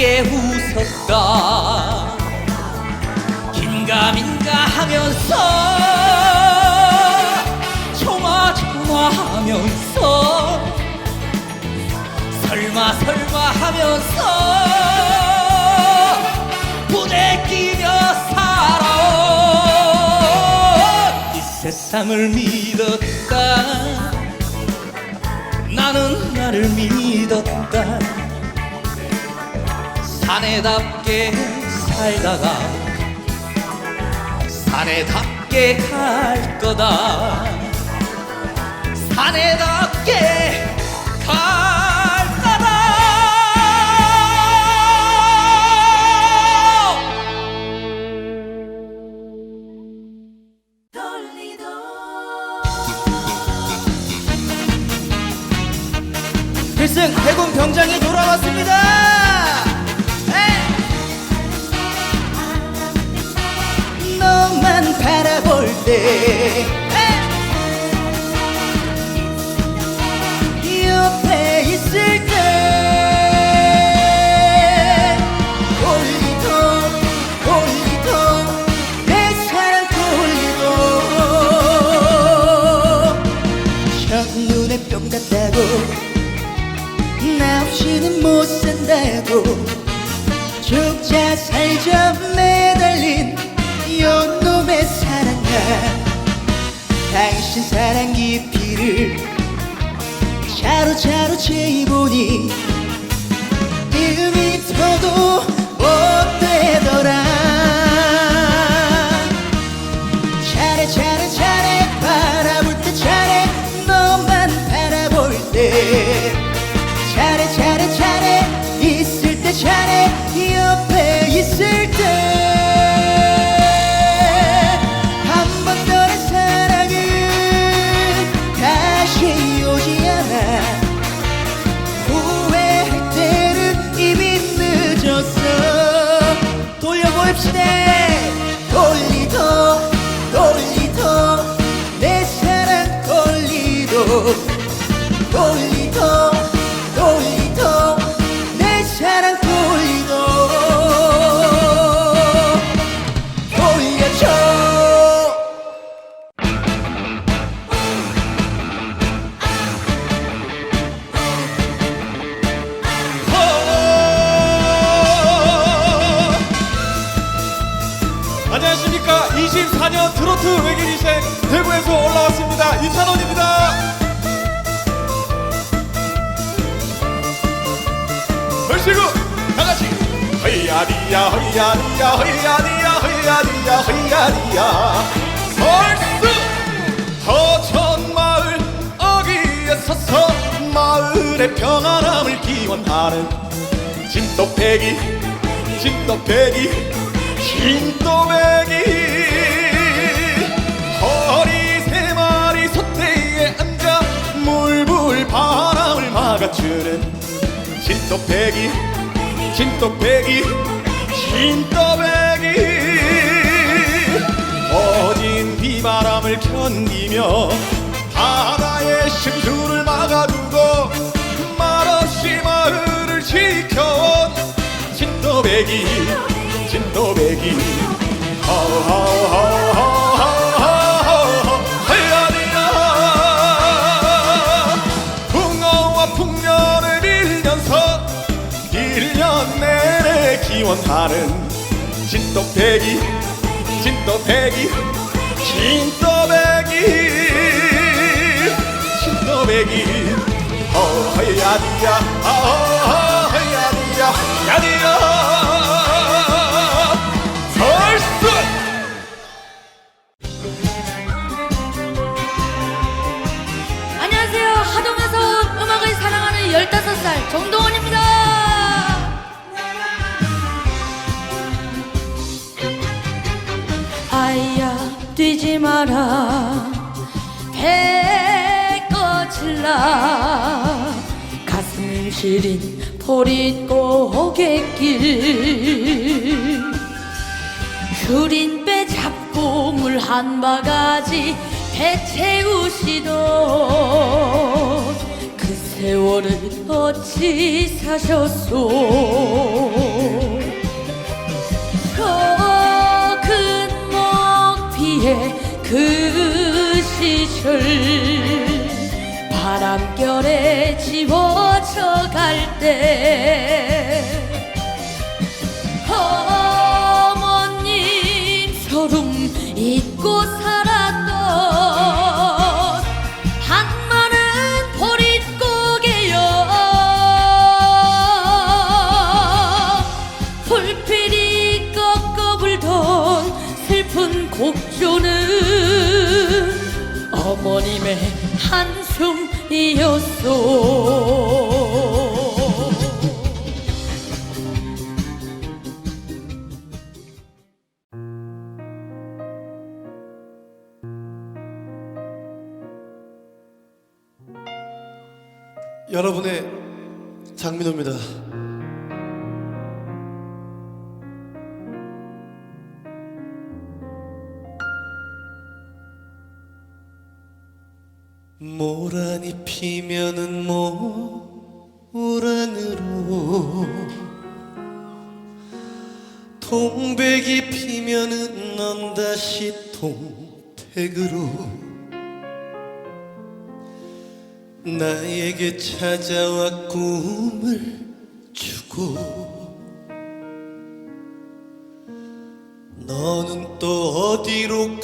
함께 웃었다. 긴가민가 하면서 조마조마 하면서 설마 설마 하면서 부대 끼며 살아. 이 세상을 믿었다. 나는 나를 믿었다. 사내답게 살다가 사내답게 갈 거다. 사내답게 갈 거다. 필승 해군 병장이 돌아왔습니다. 바라볼 때. 옆에 있을 때. 홀리던 홀리던 내 사랑 홀리던 첫눈에 뿅 같다고. 나 없이는 못 산다고. 죽자 살자 값진 사랑 깊이를 차로차로 채우니 이음이 터도 허야리야 허야리야 허야리야 허야리야 허야리야. 벌써 허전 마을 어귀에 서서 마을의 평안함을 기원하는 진또배기 진또배기 진또배기. 허리 세 마리 소태에 앉아 물불 바람을 막아주는 진또배기 진또배기 진또배기. 어딘 비바람을 견디며 바다의 심수를 막아두고 말없이 마을을 지켜온 진또배기 진또배기. 허허허 허허허 � 내내 기원하는 진또배기 진또배기 진또배기. 진또배기. 어야디야 어야디야 야디야 시린 보릿 고갯길. 흐린 배 잡고 물 한 바가지 배 채우시던 그 세월을 어찌 사셨소? 큰 먹비에 그 시절 바람결에 지워져 갈때 어머님 서름 잊고 살았던 한마는 보릿고개여 불필이 꺾어 불던 슬픈 곡조는 어머님의 한숨이었소 모란이 피면은 모란으로 동백이 피면은 넌 다시 동백으로 나에게 찾아와 꿈을 주고 너는 또 어디로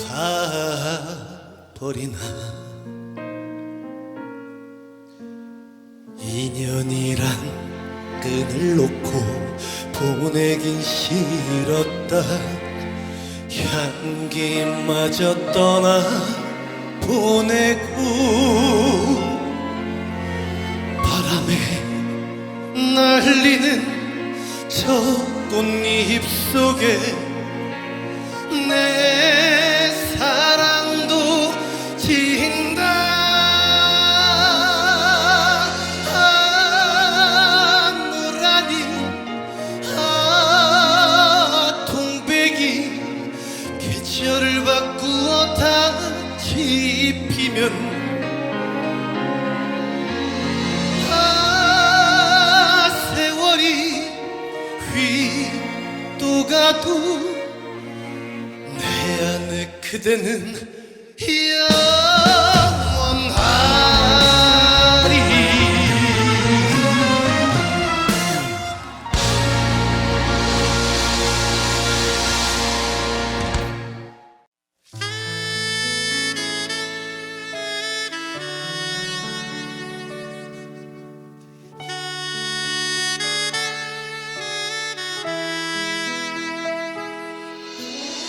가버리나 인연이란 끈을 놓고 보내긴 싫었다. 향기마저 떠나 보내고 바람에 날리는 저 꽃잎 속에 내 피면 아 세월이 휘또 가도 내 안에 그대는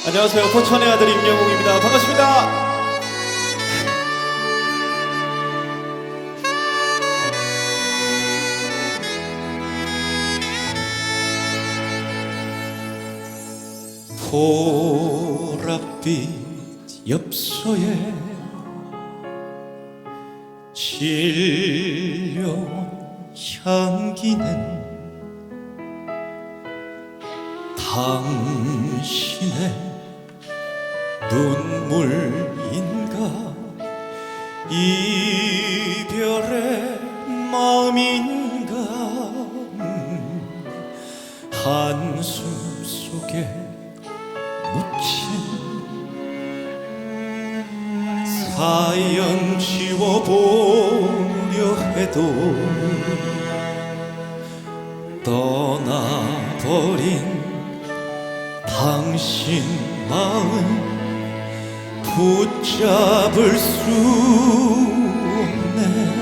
안녕하세요. 포천의 아들 임영웅입니다. 반갑습니다. 보랏빛 엽서에 질려온 향기는 당신의 눈물인가? 이별의 마음인가? 한숨 속에 묻힌 사연 지워보려 해도 떠나버린 당신 마음 붙잡을 수 없네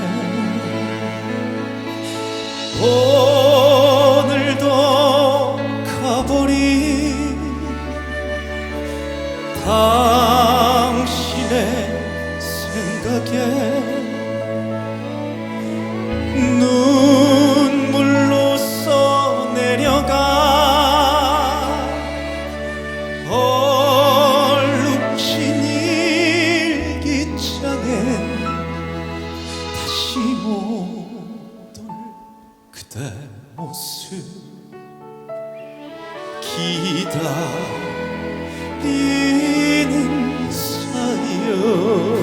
기다리는 사연